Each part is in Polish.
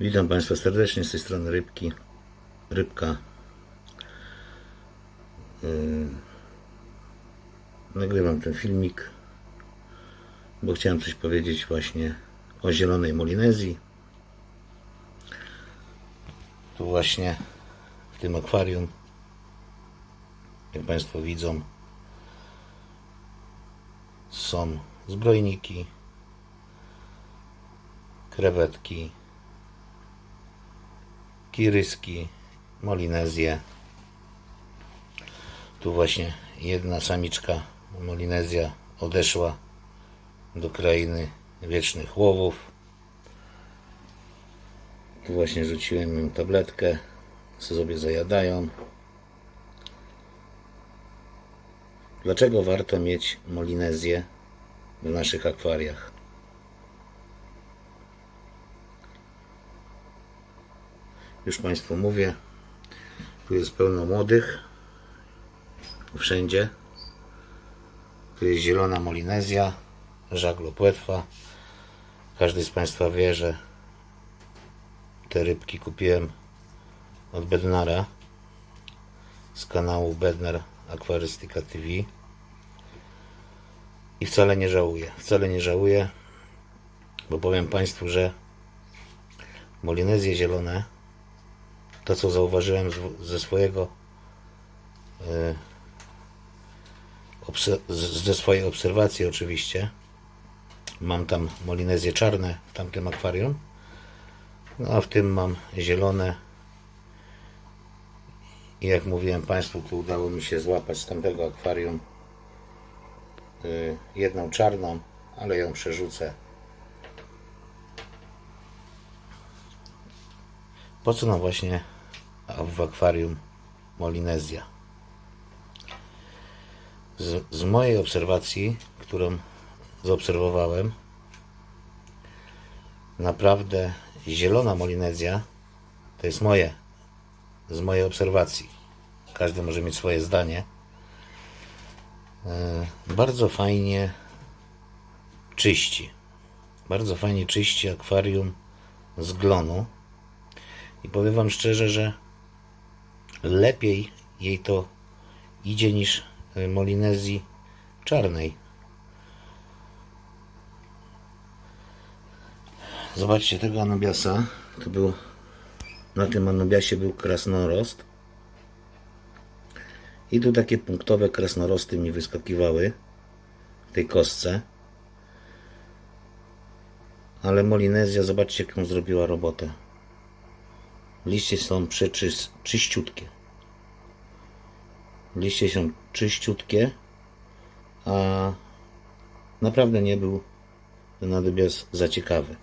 Witam Państwa serdecznie z tej strony Rybki. Rybka. Yy, Nagrywam ten filmik, bo chciałem coś powiedzieć właśnie o zielonej Molinezji. Tu właśnie w tym akwarium, jak Państwo widzą, są zbrojniki, krewetki, kiryski, molinezje. Tu właśnie jedna samiczka molinezja odeszła do krainy wiecznych łowów. Tu właśnie rzuciłem im tabletkę, co sobie zajadają. Dlaczego warto mieć molinezję w naszych akwariach? Już Państwu mówię, tu jest pełno młodych, wszędzie. Tu jest zielona molinezja, żaglo płetwa. Każdy z Państwa wie, że te rybki kupiłem od Bednara z kanału Bednar Aquarystyka TV i wcale nie żałuję, wcale nie żałuję, bo powiem Państwu, że molinezje zielone to co zauważyłem ze swojego e, ze swojej obserwacji oczywiście. Mam tam molinezje czarne w tamtym akwarium. No a w tym mam zielone. I jak mówiłem Państwu tu udało mi się złapać z tamtego akwarium y, jedną czarną ale ją przerzucę. Po co nam właśnie w akwarium Molinezja. Z, z mojej obserwacji którą zaobserwowałem naprawdę zielona Molinezja to jest moje z mojej obserwacji. Każdy może mieć swoje zdanie. E, bardzo fajnie czyści. Bardzo fajnie czyści akwarium z glonu. I powiem Wam szczerze, że lepiej jej to idzie niż y, Molinezji czarnej. Zobaczcie tego Anobiasa. To był na tym Anobiasie był krasnorost. I tu takie punktowe krasnorosty mi wyskakiwały w tej kostce. Ale Molinezja, zobaczcie jaką zrobiła robotę. Liście są czyściutkie. Liście są czyściutkie, a naprawdę nie był ten nadobias za ciekawy.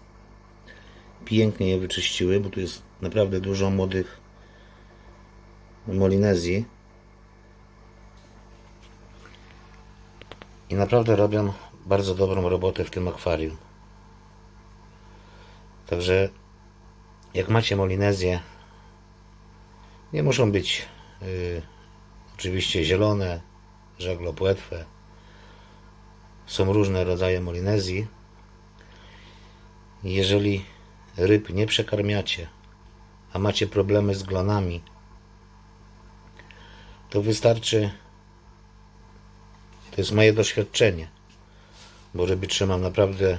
Pięknie je wyczyściły, bo tu jest naprawdę dużo młodych molinezji. I naprawdę robią bardzo dobrą robotę w tym akwarium. Także jak macie molinezję, nie muszą być y, oczywiście zielone, żaglo płetwe. Są różne rodzaje molinezji. Jeżeli ryb nie przekarmiacie, a macie problemy z glonami, to wystarczy, to jest moje doświadczenie, bo ryby trzymam naprawdę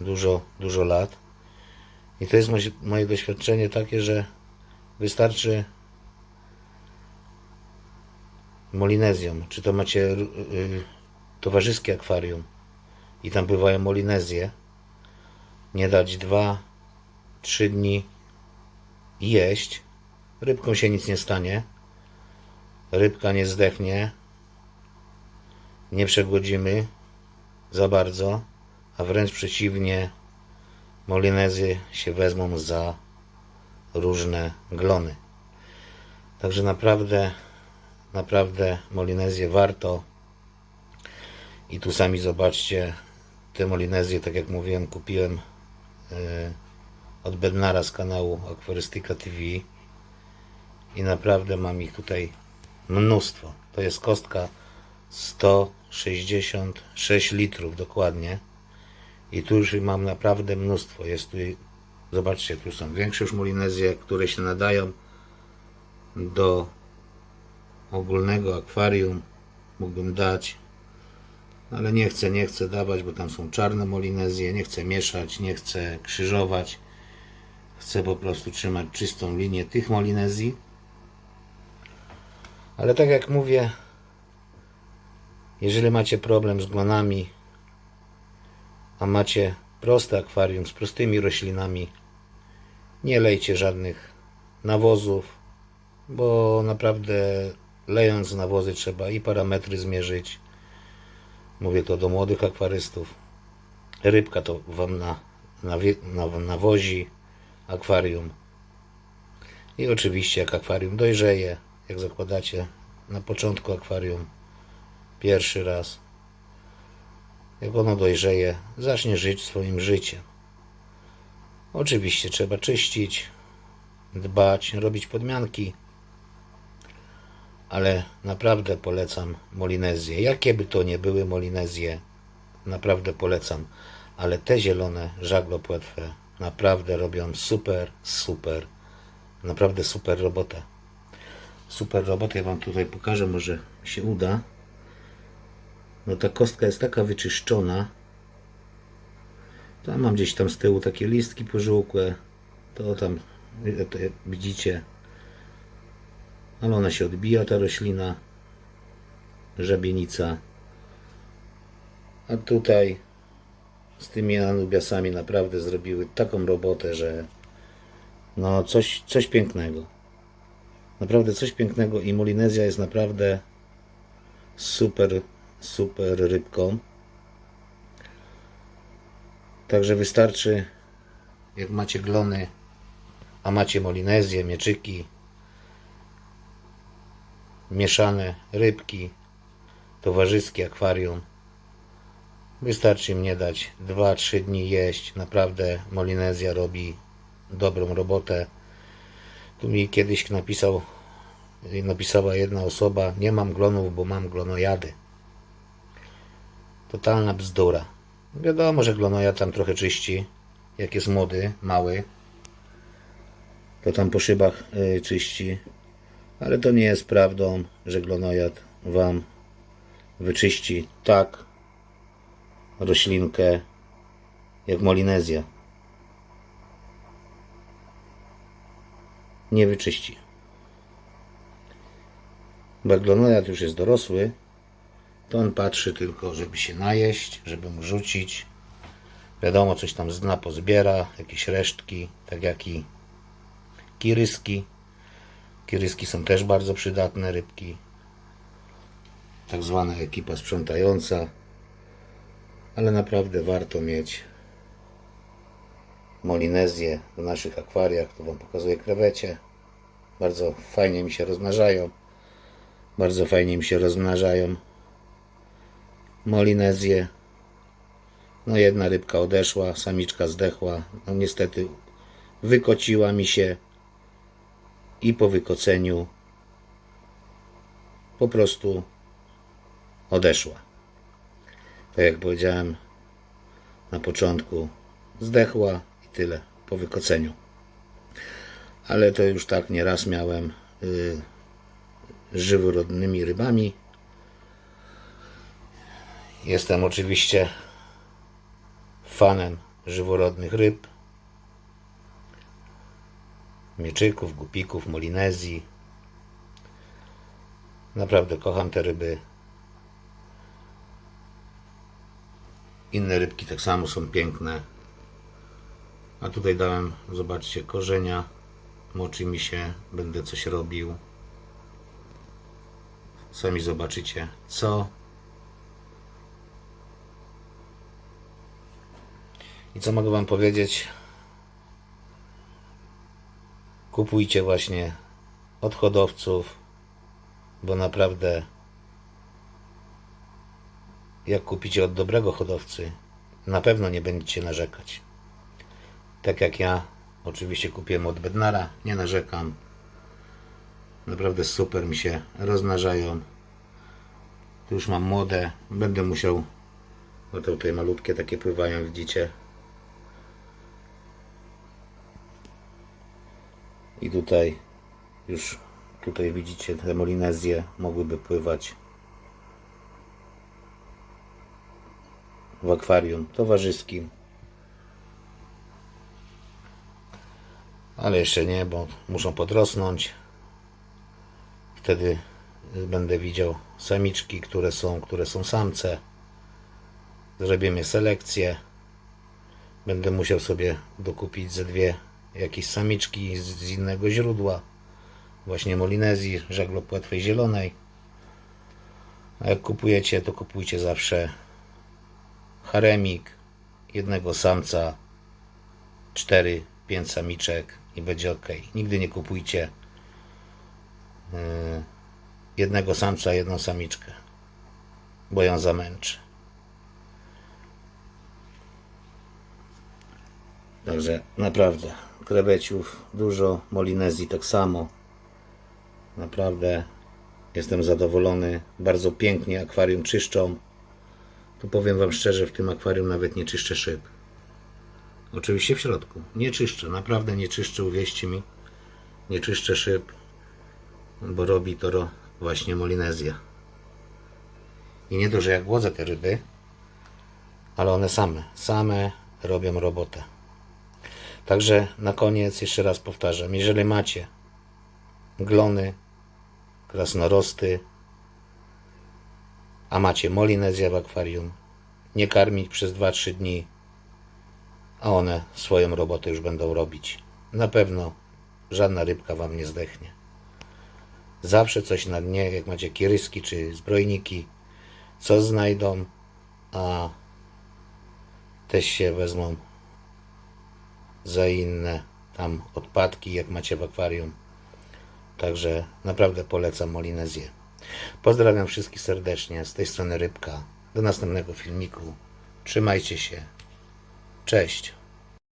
dużo, dużo lat. I to jest moje doświadczenie takie, że wystarczy molinezją, czy to macie y, y, towarzyskie akwarium? I tam bywają molinezje, nie dać dwa, trzy dni i jeść, rybką się nic nie stanie, rybka nie zdechnie, nie przegłodzimy za bardzo, a wręcz przeciwnie, Molinezy się wezmą za różne glony. Także naprawdę, naprawdę Molinezję warto. I tu sami zobaczcie, te Molinezje, tak jak mówiłem, kupiłem yy, od Bednara z kanału Aquarystyka TV. I naprawdę mam ich tutaj mnóstwo. To jest kostka 166 litrów dokładnie. I tu już mam naprawdę mnóstwo. Jest tu Zobaczcie, tu są większe już molinezje, które się nadają do ogólnego akwarium. Mógłbym dać, ale nie chcę, nie chcę dawać, bo tam są czarne molinezje. Nie chcę mieszać, nie chcę krzyżować. Chcę po prostu trzymać czystą linię tych molinezji. Ale tak jak mówię, jeżeli macie problem z glonami, a macie proste akwarium z prostymi roślinami, nie lejcie żadnych nawozów, bo naprawdę lejąc nawozy trzeba i parametry zmierzyć. Mówię to do młodych akwarystów. Rybka to wam na, na, na, nawozi akwarium. I oczywiście jak akwarium dojrzeje, jak zakładacie na początku akwarium pierwszy raz, jak ono dojrzeje, zacznie żyć swoim życiem. Oczywiście trzeba czyścić, dbać, robić podmianki, ale naprawdę polecam Molinezję. Jakie by to nie były Molinezje, naprawdę polecam. Ale te zielone żaglo płetwe naprawdę robią super, super, naprawdę super robotę. Super robotę, ja Wam tutaj pokażę, może się uda. No ta kostka jest taka wyczyszczona. Tam mam gdzieś tam z tyłu takie listki pożółkłe. To tam to widzicie. Ale ona się odbija ta roślina. Żabienica. A tutaj z tymi anubiasami naprawdę zrobiły taką robotę, że no coś, coś pięknego. Naprawdę coś pięknego i Molinezja jest naprawdę super, super rybką. Także wystarczy, jak macie glony, a macie Molinezję, mieczyki, mieszane rybki, towarzyskie akwarium. Wystarczy mnie dać 2-3 dni jeść. Naprawdę Molinezja robi dobrą robotę. Tu mi kiedyś napisał, napisała jedna osoba, nie mam glonów, bo mam glonojady. Totalna bzdura. Wiadomo, że glonojad tam trochę czyści, jak jest młody, mały. To tam po szybach y, czyści. Ale to nie jest prawdą, że glonojad Wam wyczyści tak roślinkę jak Molinezja. Nie wyczyści. Bo jak glonojad już jest dorosły, to on patrzy tylko, żeby się najeść, żeby mu rzucić. Wiadomo, coś tam z dna pozbiera, jakieś resztki, tak jak i kiryski. Kiryski są też bardzo przydatne rybki. Tak zwana ekipa sprzątająca. Ale naprawdę warto mieć Molinezję w naszych akwariach. Tu Wam pokazuję krewecie. Bardzo fajnie mi się rozmnażają. Bardzo fajnie mi się rozmnażają. Molinezję. No jedna rybka odeszła, samiczka zdechła. No niestety wykociła mi się i po wykoceniu po prostu odeszła. Tak jak powiedziałem na początku, zdechła i tyle po wykoceniu. Ale to już tak nieraz miałem yy, żyworodnymi rybami. Jestem oczywiście fanem żyworodnych ryb mieczyków, gupików, molinezji. Naprawdę kocham te ryby. Inne rybki tak samo są piękne. A tutaj dałem, zobaczcie, korzenia. Moczy mi się, będę coś robił. Sami zobaczycie, co. I co mogę Wam powiedzieć? Kupujcie właśnie od hodowców, bo naprawdę jak kupicie od dobrego hodowcy, na pewno nie będziecie narzekać. Tak jak ja, oczywiście kupiłem od Bednara, nie narzekam. Naprawdę super mi się rozmnażają. Tu już mam młode, będę musiał, bo to tutaj malutkie takie pływają, widzicie. I tutaj już tutaj widzicie te molinezje mogłyby pływać w akwarium towarzyskim. Ale jeszcze nie, bo muszą podrosnąć. Wtedy będę widział samiczki, które są, które są samce. Zrobimy selekcję. Będę musiał sobie dokupić ze dwie jakieś samiczki z, z innego źródła. Właśnie Molinezji, żaglopłetwej zielonej. A jak kupujecie, to kupujcie zawsze haremik, jednego samca, 4-5 samiczek i będzie ok. Nigdy nie kupujcie yy, jednego samca, jedną samiczkę, bo ją zamęczy. Także naprawdę kreweciów dużo, Molinezji tak samo. Naprawdę jestem zadowolony. Bardzo pięknie akwarium czyszczą. Tu powiem Wam szczerze, w tym akwarium nawet nie czyszczę szyb. Oczywiście w środku. Nie czyszczę, naprawdę nie czyszczę, uwierzcie mi. Nie czyszczę szyb, bo robi to właśnie Molinezja. I nie to, że jak głodzę te ryby, ale one same, same robią robotę. Także na koniec jeszcze raz powtarzam, jeżeli macie glony, krasnorosty, a macie molinezję w akwarium, nie karmić przez 2-3 dni, a one swoją robotę już będą robić. Na pewno żadna rybka wam nie zdechnie. Zawsze coś na dnie, jak macie kieryski czy zbrojniki, co znajdą, a też się wezmą za inne tam odpadki, jak macie w akwarium. Także naprawdę polecam Molinezję. Pozdrawiam wszystkich serdecznie. Z tej strony Rybka. Do następnego filmiku. Trzymajcie się. Cześć.